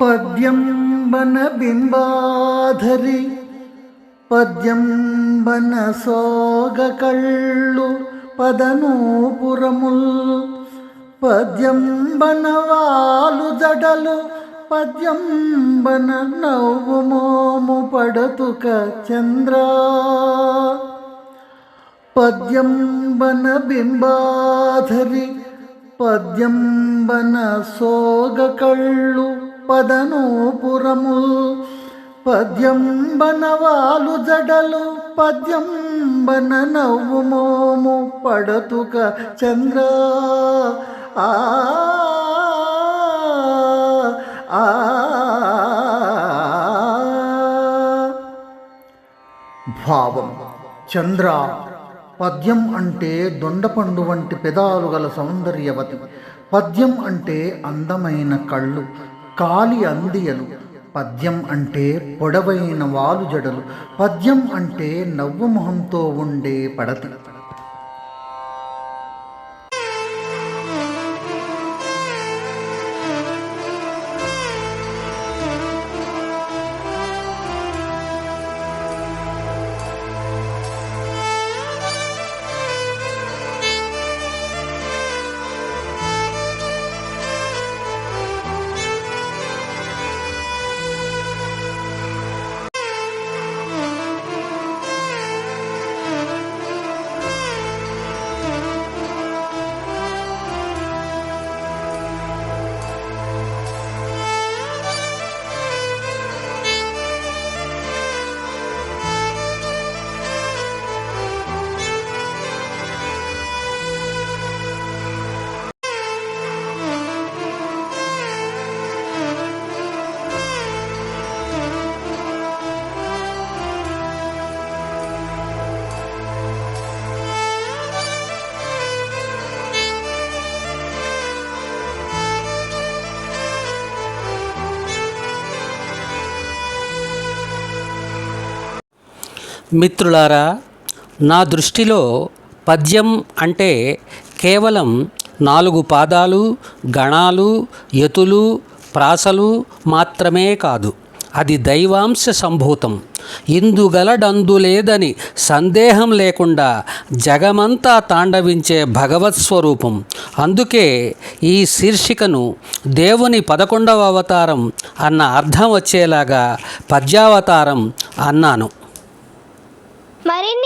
పద్యం పద్యంబన బింబాధరి సోగ కళ్ళు పదనూపురముల్ పద్యంబన వాలు జడలు పద్యంబన నవ్వు మోము పడతుక చంద్ర. పద్యంబన బింబాధరి పద్యంబన సోగ కళ్ళు పదనూపురము పద్యంబనవాలు జడలు పద్యంబన నవ్వు మోము పడతుక చంద్ర. ఆ ఆ, భావం. చంద్ర పద్యం అంటే దొండపండు వంటి పెదాలు గల సౌందర్యవతి. పద్యం అంటే అందమైన కళ్ళు. కాలి అందియలు పద్యం అంటే పొడవైన వాలు జడలు పద్యం అంటే నవ్వు మొహంతో ఉండే పడతి. మిత్రులారా నా దృష్టిలో పద్యం అంటే కేవలం నాలుగు పాదాలు గణాలు యతులు ప్రాసలు మాత్రమే కాదు. అది దైవాంశ సంభూతం. ఇందుగలడందులేదని సందేహం లేకుండా జగమంతా తాండవించే భగవత్ స్వరూపం. అందుకే ఈ శీర్షికను దేవుని పదకొండవ అవతారం అన్న అర్థం వచ్చేలాగా పద్యావతారం అన్నాను.